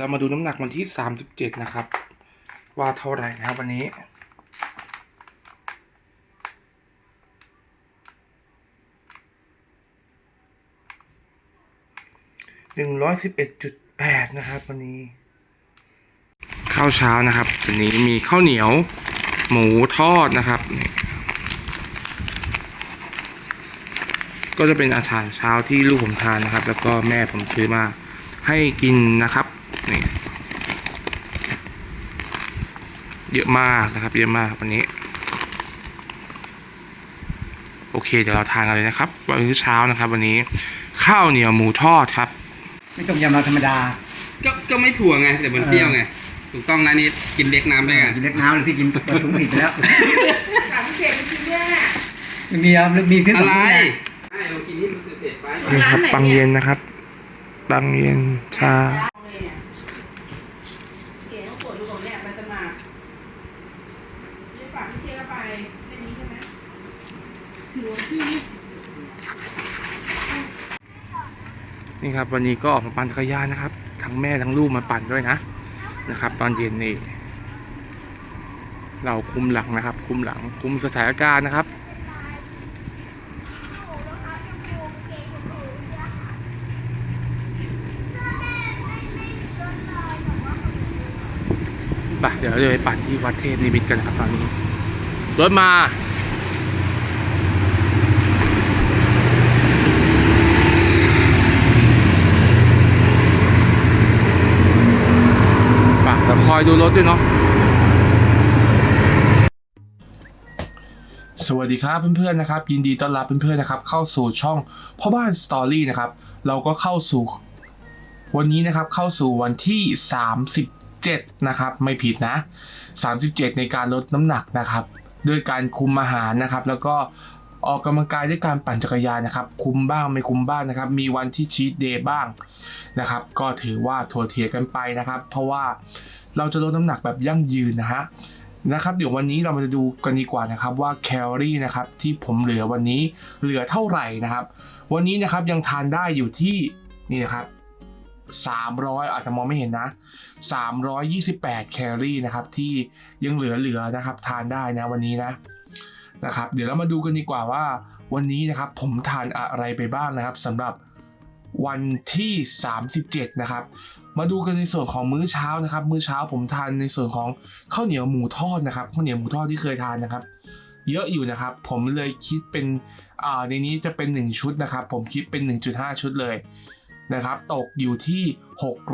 เรามาดูน้ำหนักวันที่สามสิบเจ็ดนะครับ ว่าเท่าไหร่นะครับวันนี้หนึ่งร้อยสิบเอ็ดจุดแปดนะครับวันนี้ ข้าวเช้านะครับวันนี้มีข้าวเหนียวหมูทอดนะครับ ก็จะเป็นอาหารเช้าที่ลูกผมทานนะครับ แล้วก็แม่ผมซื้อมาให้กินนะครับ นี่เยอะมากนะครับ เยอะมากวันนี้ โอเคเดี๋ยวเราทานกันเลยนะครับวันนี้เช้านะครับ วันนี้ข้าวเหนียวหมูทอดครับ ไม่ต้มยำเราธรรมดา ก็ก็ไม่ถั่วไงแต่มันเปรี้ยวไงถูกต้องนะนี่กินเล็กน้ำด้วยกันกินเล็กน้ำเลยพี่กินปลาถุงผิดไปแล้วสามเจ็ดชิ้นแรกมีครับมีขึ้นอะไรสงลูกนไอ้เรากินนี่มันเผ็ดไปนี่ครับปังเย็นนะครับ ปังเย็นชา เก๋ต้องตรวจดูก่อนแหละมันจะมาเรียกฝากพี่เชียร์ไปแค่นี้ใช่ไหมถือว่าพี่ นี่ครับวันนี้ก็ออกมาปั่นจักรยานนะครับ ทั้งแม่ทั้งลูกมาปั่นด้วยนะนะครับ ตอนเย็นนี่เราคุมหลังนะครับ คุมหลังคุมสถานการณ์นะครับไปเดี๋ยวเราจะไปปั่นที่วัดเทพนิมิตกันนะครับตอนนี้รถมา ปากแต่ คอยดูรถด้วยเนาะสวัสดีครับเพื่อนๆนะครับ ยินดีต้อนรับเพื่อนๆนะครับ เข้าสู่ช่องพ่อบ้านสตอรี่นะครับ เราก็เข้าสู่ วันนี้นะครับเข้าสู่วันที่ 37 นะครับ ไม่ผิดนะ 37 ในการลดน้ำหนักนะครับ ด้วยการคุมอาหารนะครับ แล้วก็ ออกกำลังกายด้วยการปั่นจักรยานนะครับ คุ้มบ้างไม่คุ้มบ้างนะครับ มีวันที่ชีตเดย์บ้างนะครับ ก็ถือว่าถัวเทียกันไปนะครับ เพราะว่าเราจะลดน้ำหนักแบบยั่งยืนนะฮะนะครับเดี๋ยววันนี้เรามาดูกันดีกว่านะครับว่าแคลอรี่นะครับที่ผมเหลือวันนี้เหลือเท่าไหร่นะครับ วันนี้นะครับยังทานได้อยู่ที่นี่นะครับ300 อาจจะมองไม่เห็นนะ 328 แคลอรี่นะครับที่ยังเหลือเหลือนะครับทานได้นะวันนี้นะ นะครับ เดี๋ยวเรามาดูกันดีกว่าว่า วันนี้นะครับผมทานอะไรไปบ้างนะครับสำหรับวันที่ 37 นะครับ มาดูกันในส่วนของมื้อเช้านะครับ มื้อเช้าผมทานในส่วนของข้าวเหนียวหมูทอดนะครับข้าวเหนียวหมูทอดที่เคยทานนะครับ เยอะอยู่นะครับ ผมเลยคิดเป็นอ่าในนี้จะเป็น 1 ชุดนะครับ ผมคิดเป็น 1.5 ชุดเลยนะครับ ตกอยู่ที่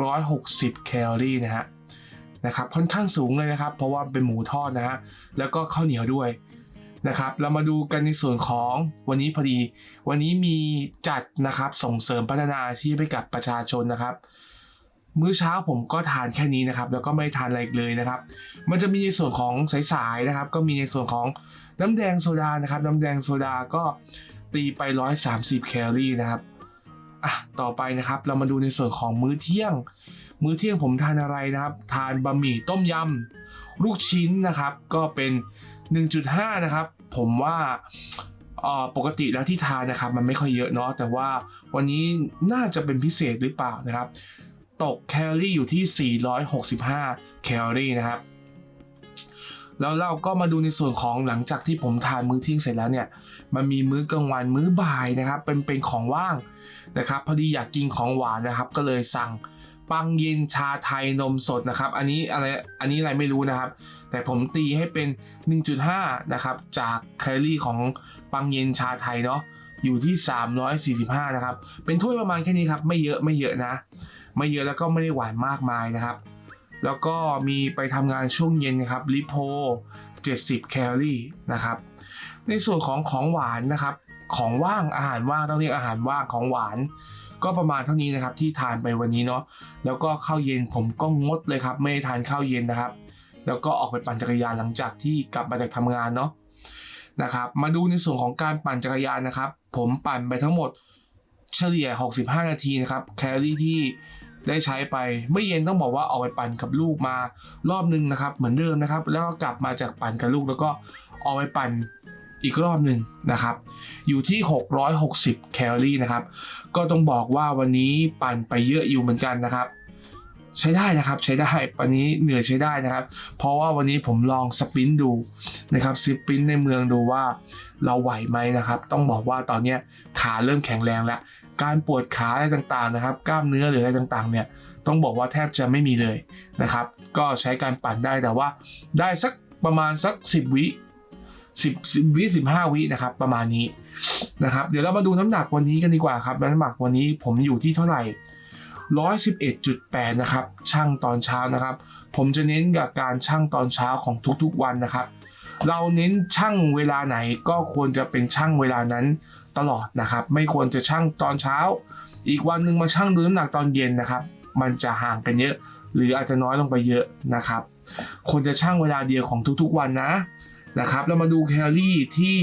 660 แคลอรี่นะฮะนะครับค่อนข้างสูงเลยนะครับ เพราะว่าเป็นหมูทอดนะฮะแล้วก็ข้าวเหนียวด้วย นะครับ เรามาดูกันในส่วนของวันนี้พอดี วันนี้มีจัดนะครับส่งเสริมพัฒนาอาชีพให้กับประชาชนนะครับมื้อเช้าผมก็ทานแค่นี้นะครับ แล้วก็ไม่ทานอะไรเลยนะครับ มันจะมีในส่วนของสายๆนะครับ ก็มีในส่วนของน้ำแดงโซดานะครับ น้ำแดงโซดาก็ตีไป 130 แคลอรี่นะครับอะต่อไปนะครับ เรามาดูในส่วนของมื้อเที่ยง มื้อเที่ยงผมทานอะไรนะครับ ทานบะหมี่ต้มยำลูกชิ้นนะครับ ก็เป็น 1.5 นะครับ ผมว่าปกติแล้วที่ทานนะครับ มันไม่ค่อยเยอะเนาะแต่ว่าวันนี้น่าจะเป็นพิเศษหรือเปล่านะครับ ตกแคลอรี่อยู่ที่ 465 แคลอรี่นะครับ แล้วเราก็มาดูในส่วนของหลังจากที่ผมทานมื้อเที่ยงเสร็จแล้วเนี่ย มันมีมื้อกลางวันมื้อบ่ายนะครับ เป็นเป็นของว่างนะครับ พอดีอยากกินของหวานนะครับ ก็เลยสั่ง ปังเย็นชาไทยนมสดนะครับ อันนี้อะไร อันนี้อะไรไม่รู้นะครับ แต่ผมตีให้เป็น 1.5 นะครับ จากแคลอรี่ของปังเย็นชาไทยเนาะ อยู่ที่ 345 นะครับ เป็นถ้วยประมาณแค่นี้ครับ ไม่เยอะไม่เยอะนะ ไม่เยอะแล้วก็ไม่ได้หวานมากมายนะครับ แล้วก็มีไปทำงานช่วงเย็นนะครับลิโพ 70 แคลอรี่นะครับ ในส่วนของของหวานนะครับ ของว่างอาหารว่างต้องเรียกอาหารว่างของหวาน ก็ประมาณเท่านี้นะครับที่ทานไปวันนี้เนาะแล้วก็ข้าวเย็นผมก็งดเลยครับไม่ได้ทานข้าวเย็นนะครับ แล้วก็ออกไปปั่นจักรยานหลังจากที่กลับมาจากทำงานเนาะนะครับมาดูในส่วนของการปั่นจักรยานนะครับ ผมปั่นไปทั้งหมดเฉลี่ย 65 นาทีนะครับแคลอรี่ที่ได้ใช้ไปเมื่อเย็นต้องบอกว่าออกไปปั่นกับลูกมารอบนึงนะครับ เหมือนเดิมนะครับ แล้วก็กลับมาจากปั่นกับลูกแล้วก็ออกไปปั่น อีกรอบหนึ่งนะครับ อยู่ที่ 660 แคลอรี่นะครับ ก็ต้องบอกว่าวันนี้ปั่นไปเยอะอยู่เหมือนกันนะครับใช้ได้นะครับใช้ได้วันนี้เหนื่อยใช้ได้นะครับ เพราะว่าวันนี้ผมลองสปินดูนะครับสปินในเมืองดูว่าเราไหวไหมนะครับ ต้องบอกว่าตอนนี้ขาเริ่มแข็งแรงแล้ว การปวดขาอะไรต่างๆนะครับ กล้ามเนื้อหรืออะไรต่างๆ เนี่ยต้องบอกว่าแทบจะไม่มีเลยนะครับ ก็ใช้การปั่นได้แต่ว่าได้สักประมาณสัก 10 วิ 10วิ15 วินะครับ ประมาณนี้นะครับ เดี๋ยวเรามาดูน้ำหนักวันนี้กันดีกว่าครับ น้ำหนักวันนี้ผมอยู่ที่เท่าไหร่111.8 นะครับ ช่างตอนเช้านะครับ ผมจะเน้นกับการช่างตอนเช้าของทุกๆวันนะครับ เราเน้นช่างเวลาไหนก็ควรจะเป็นช่างเวลานั้นตลอดนะครับ ไม่ควรจะช่างตอนเช้า อีกวันหนึ่งมาช่างดูน้ำหนักตอนเย็นนะครับ มันจะห่างกันเยอะ หรืออาจจะน้อยลงไปเยอะนะครับ ควรจะช่างเวลาเดียวของทุกๆวันนะ นะครับ เรามาดูแคลอรี่ที่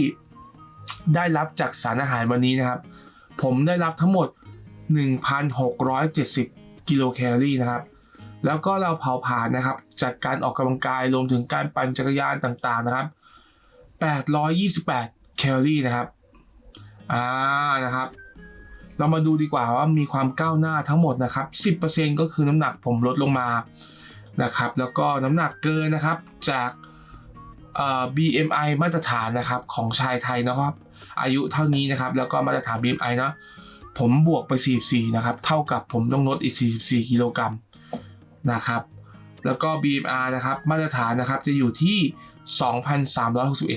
ได้รับจากสารอาหารวันนี้นะครับ ผมได้รับทั้งหมด 1,670 กิโลแคลอรี่นะครับ แล้วก็เราเผาผลาญนะครับ จากการออกกำลังกายรวมถึงการปั่นจักรยานต่างๆนะครับ 828 แคลอรี่นะครับ อ่า นะครับ เรามาดูดีกว่าว่ามีความก้าวหน้าทั้งหมดนะครับ 10%ก็คือน้ำหนักผมลดลงมา นะครับ แล้วก็น้ำหนักเกินนะครับจาก BMI มาตรฐานนะครับของชายไทยนะครับอายุเท่านี้นะครับแล้วก็มาตรฐาน BMI เนาะผมบวกไป 44 นะครับ เท่ากับผมต้องลดอีก 44 กิโลกรัมนะครับแล้วก็ BMR นะครับมาตรฐานนะครับจะอยู่ที่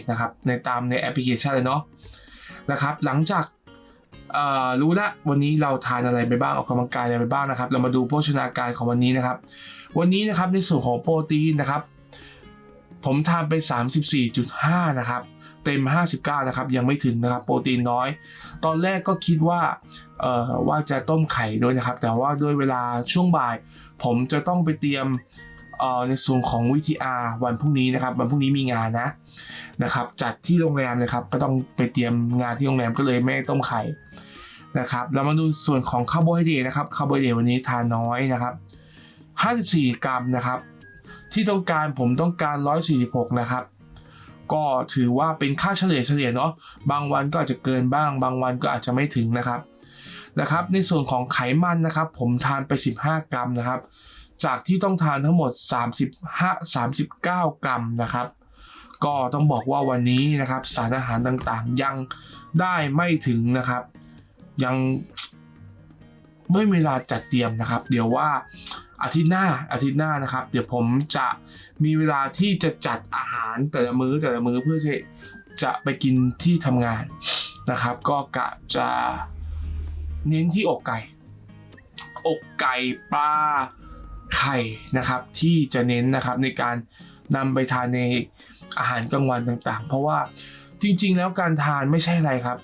2,361 นะครับในตามในแอปพลิเคชันเลยเนาะนะครับหลังจากรู้ละวันนี้เราทานอะไรไปบ้างออกกำลังกายอะไรไปบ้างนะครับ เรามาดูโภชนาการของวันนี้นะครับ วันนี้นะครับในส่วนของโปรตีนนะครับ ผมทานไป 34.5 นะครับ เต็ม 59 นะครับ ยังไม่ถึงนะครับ โปรตีนน้อย ตอนแรกก็คิดว่าเอ่อว่าจะต้มไข่ด้วยนะครับ แต่ว่าด้วยเวลาช่วงบ่าย ผมจะต้องไปเตรียมเอ่อในส่วนของวิทีอาวันพรุ่งนี้นะครับ วันพรุ่งนี้มีงานนะนะครับ จัดที่โรงแรมนะครับ ก็ต้องไปเตรียมงานที่โรงแรมก็เลยไม่ต้มไข่นะครับเรามาดูส่วนของคาร์โบไฮเดรตนะครับคาร์โบไฮเดรตวันนี้ทานน้อยนะครับ 54 กรัมนะครับ ที่ต้องการผมต้องการ 146 นะครับ ก็ถือว่าเป็นค่าเฉลี่ยเฉลี่ยเนาะบางวันก็อาจจะเกินบ้าง บางวันก็อาจจะไม่ถึงนะครับนะครับ ในส่วนของไขมันนะครับ ผมทานไป 15 กรัมนะครับ จากที่ต้องทานทั้งหมด 35 39 กรัมนะครับ ก็ต้องบอกว่าวันนี้นะครับ สารอาหารต่างๆ ยังได้ไม่ถึงนะครับ ยังไม่มีเวลาจัดเตรียมนะครับ เดี๋ยวว่า อาทิตย์หน้าอาทิตย์หน้านะครับ เดี๋ยวผมจะมีเวลาที่จะจัดอาหารแต่ละมื้อแต่ละมื้อเพื่อที่จะไปกินที่ทำงานนะครับ ก็กะจะเน้นที่อกไก่ อกไก่ปลาไข่นะครับ ที่จะเน้นนะครับในการนำไปทานในอาหารกลางวันต่างๆ เพราะว่าจริงๆ แล้วการทานไม่ใช่อะไรครับ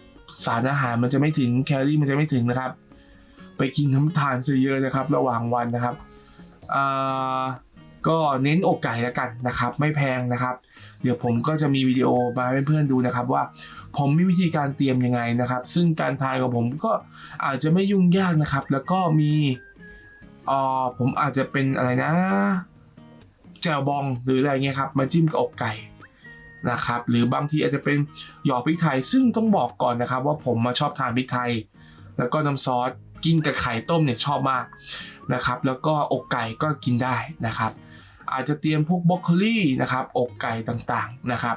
สารอาหารมันจะไม่ถึงแคลอรี่มันจะไม่ถึงนะครับ ไปกินน้ำทานซะเยอะนะครับ ระหว่างวันนะครับ ก็เน้นอกไก่แล้วกันนะครับ ไม่แพงนะครับ เดี๋ยวผมก็จะมีวิดีโอมาให้เพื่อนๆดูนะครับ ว่าผมมีวิธีการเตรียมยังไงนะครับ ซึ่งการทานของผมก็อาจจะไม่ยุ่งยากนะครับ แล้วก็มีอ่อผมอาจจะเป็นอะไรนะแจ่วบองหรืออะไรเงี้ยครับมาจิ้มกับอกไก่นะครับหรือบางทีอาจจะเป็นหยอดพริกไทย ซึ่งต้องบอกก่อนนะครับ ว่าผมมาชอบทานพริกไทย แล้วก็น้ำซอส กินกับไข่ต้มเนี่ยชอบมากนะครับ แล้วก็อกไก่ก็กินได้นะครับ อาจจะเตรียมพวกบรอกโคลีนะครับอกไก่ต่างๆนะครับ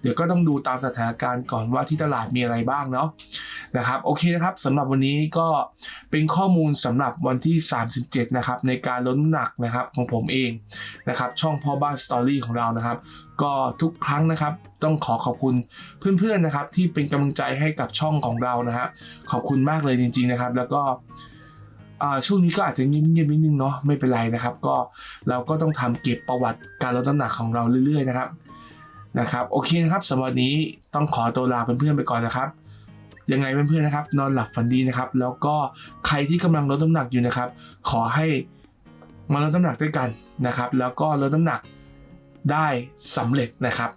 เดี๋ยวก็ต้องดูตามสถานการณ์ก่อนว่าที่ตลาดมีอะไรบ้างเนาะนะครับโอเคนะครับสำหรับวันนี้ก็เป็นข้อมูลสำหรับวันที่ 37 นะครับ ในการลดน้ำหนักนะครับของผมเองนะครับ ช่องพ่อบ้านสตอรี่ของเรานะครับ ก็ทุกครั้งนะครับต้องขอขอบคุณเพื่อนๆนะครับ ที่เป็นกำลังใจให้กับช่องของเรานะครับขอบคุณมากเลยจริง ๆนะครับ แล้วก็ ช่วงนี้ก็อาจจะเงียบๆนิดนึงเนาะไม่เป็นไรนะครับ ก็เราก็ต้องทำเก็บประวัติการลดน้ำหนักของเราเรื่อยๆนะครับนะครับโอเคนะครับสำหรับนี้ต้องขอตัวลาเพื่อนๆไปก่อนนะครับ ยังไงเพื่อนๆนะครับ นอนหลับฝันดีนะครับ แล้วก็ใครที่กำลังลดน้ำหนักอยู่นะครับ ขอให้มาลดน้ำหนักด้วยกันนะครับ แล้วก็ลดน้ำหนักได้สำเร็จนะครับ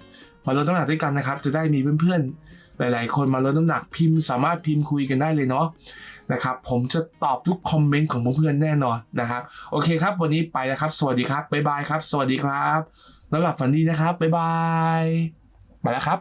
มาลดน้ำหนักด้วยกันนะครับ จะได้มีเพื่อนๆ หลายๆ คนมาลดน้ำหนักพิมพ์สามารถพิมพ์คุยกันได้เลยเนาะนะครับผมจะตอบทุกคอมเมนต์ของเพื่อนๆแน่นอนนะครับโอเคครับ วันนี้ไปแล้วครับ สวัสดีครับบ๊ายบายครับ สวัสดีครับนอนหลับฝันดีนะครับบ๊ายบายไปแล้วครับ